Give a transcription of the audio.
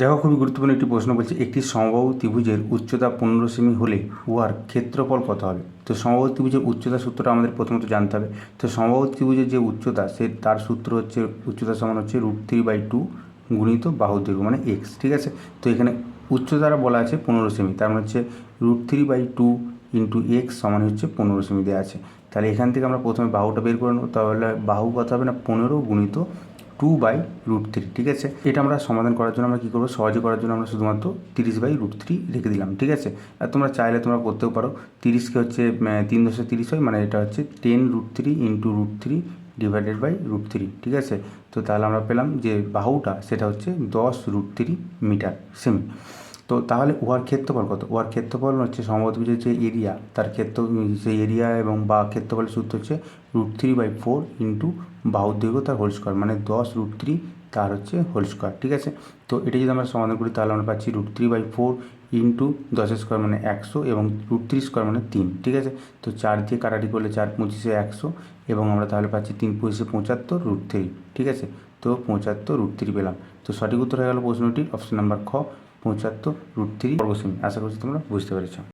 দেখো, খুবই গুরুত্বপূর্ণ একটি প্রশ্ন বলছে, একটি সমবাহু ত্রিভুজের উচ্চতা পনেরো সেমি হলে উহার ক্ষেত্রফল কত হবে? তো সমবাহু ত্রিভুজের উচ্চতা সূত্রটা আমাদের প্রথমত জানতে হবে। তো সমবাহু ত্রিভুজের যে উচ্চতা, সে তার সূত্র হচ্ছে, উচ্চতা সমান হচ্ছে রুট থ্রি বাই টু গুণিত বাহু দৈর্ঘ্য মানে এক্স ঠিক আছে? তো এখানে উচ্চতারা বলা আছে পনেরো সেমি, তার মানে হচ্ছে root three by two into x সমান হচ্ছে পনেরো সেমি দেওয়া আছে। তাহলে এখান থেকে আমরা প্রথমে বাহুটা বের করে নেব, তাহলে বাহু কত হবে না? পনেরো গুণিত টু বাই রুট থ্রি ঠিক আছে? এটা আমরা সমাধান করার জন্য আমরা কী করব? সহজে করার জন্য আমরা শুধুমাত্র তিরিশ বাই রুট থ্রি রেখে দিলাম, ঠিক আছে? আর তোমরা চাইলে তোমরা করতেও পারো। তিরিশকে হচ্ছে তিন দশে তিরিশ হয় মানে এটা হচ্ছে ten root three into root three divided by root three ঠিক আছে? তো তাহলে আমরা পেলাম যে বাহুটা, সেটা হচ্ছে দশ রুট থ্রি মিটার সেমি তো তাহলে উহার ক্ষেত্রফল কত? উহার ক্ষেত্রফল হচ্ছে সমদ্বিজের যে এরিয়া তার ক্ষেত্র, সেই এরিয়া এবং বা ক্ষেত্রফলের সূত্র হচ্ছে root three by four into বাহুর দৈর্ঘ্য তার হোল স্কোয়ার মানে দশ রুট থ্রি তার হচ্ছে হোল স্কোয়ার ঠিক আছে? তো এটা যদি আমরা সমাধান করি, তাহলে আমরা পাচ্ছি root three by four into দশের স্কোয়ার মানে একশো এবং রুট থ্রি স্কোয়ার মানে তিন, ঠিক আছে? তো চার দিয়ে কাটাটি করলে চার, পঁচিশে একশো এবং আমরা তাহলে পাচ্ছি তিন, পঁচিশে পঁচাত্তর রুট থ্রি ঠিক আছে? তো পঁচাত্তর রুট থ্রি পেলাম। তো সঠিক উত্তর হয়ে গেল প্রশ্নটির অপশন নাম্বার খ। পঁচাত্তর রুট থ্রি বর্গসেমি। আশা করছি তোমরা বুঝতে পেরেছ।